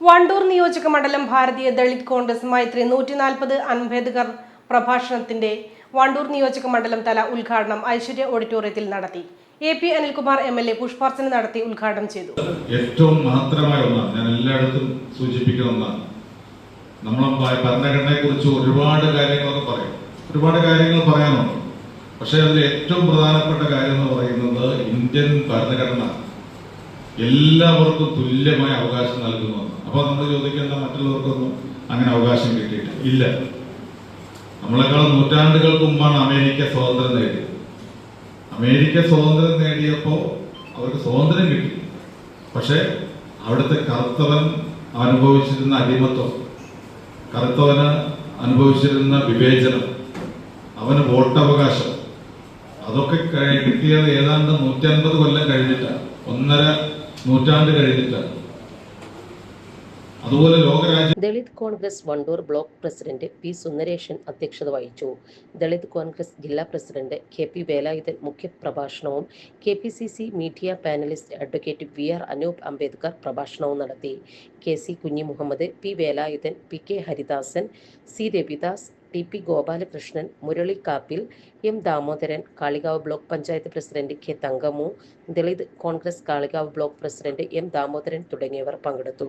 വണ്ടൂർ നിയോജക മണ്ഡലം ഭാരതീയ ദളിത് കോൺഗ്രസ് മൈത്രി നൂറ്റി നാൽപ്പത് അംബേദ്കർ പ്രഭാഷണത്തിന്റെ വണ്ടൂർ നിയോജക മണ്ഡലം തല ഉദ്ഘാടനം ഐശ്വര്യ ഓഡിറ്റോറിയത്തിൽ നടത്തി. A P Anilkumar M L A പുഷ്പാർച്ചന നടത്തി ഉദ്ഘാടനം ചെയ്തു. ഏറ്റവും മഹത്തരമായ ഒന്നാണ് ഞാൻ എല്ലായിടത്തും സൂചിപ്പിക്കുന്ന ഒന്നാണ്. നമ്മളെ ഭരണഘടനയെ കുറിച്ച് ഒരുപാട് കാര്യങ്ങളൊക്കെ പറയും. ഒരുപാട് കാര്യങ്ങൾ പറയാനുണ്ട്. പക്ഷേ അതിൽ ഏറ്റവും പ്രധാനപ്പെട്ട കാര്യം എന്ന് പറയുന്നത് ഇന്ത്യൻ ഭരണഘടന. എല്ലാവർക്കും തുല്യമായ അവകാശം നൽകുന്നു അപ്പൊ നമ്മൾ ചോദിക്കേണ്ട മറ്റുള്ളവർക്കൊന്നും അങ്ങനെ അവകാശം കിട്ടിയിട്ട് ഇല്ല. നമ്മളെക്കാൾ നൂറ്റാണ്ടുകൾക്ക് മുമ്പാണ് അമേരിക്ക സ്വാതന്ത്ര്യം നേടിയത്. അമേരിക്ക സ്വാതന്ത്ര്യം നേടിയപ്പോൾ അവർക്ക് സ്വാതന്ത്ര്യം കിട്ടി. പക്ഷേ അവിടുത്തെ കർത്തവൻ അനുഭവിച്ചിരുന്ന അടിമത്വം കറുത്തവന് അനുഭവിച്ചിരുന്ന വിവേചനം അവന് വോട്ടവകാശം അതൊക്കെ കിട്ടിയത് ഏതാണ്ട് നൂറ്റൻപത് കൊല്ലം കഴിഞ്ഞിട്ടാണ്. ഒന്നര നൂറ്റാണ്ട് കഴിഞ്ഞിട്ട്. അതുപോലെ Dalit Congress Wandoor block president P Sundaresan അധ്യക്ഷത വഹിച്ചു. ദളിത് കോൺഗ്രസ് ജില്ലാ president K P Velayudhan മുഖ്യപ്രഭാഷണവും K P C C media panelist advocate V R Anoop Ambedkar പ്രഭാഷണവും നടത്തി. K C Kunhi Muhammad P Velayudhan P K Haridasan C Ravidas T P Gopalakrishnan Muralikkappil M Damodaran Kalikavu block panchayat president K തങ്കമു Dalit Congress Kalikavu block president M Damodaran തുടങ്ങിയവർ പങ്കെടുത്തു.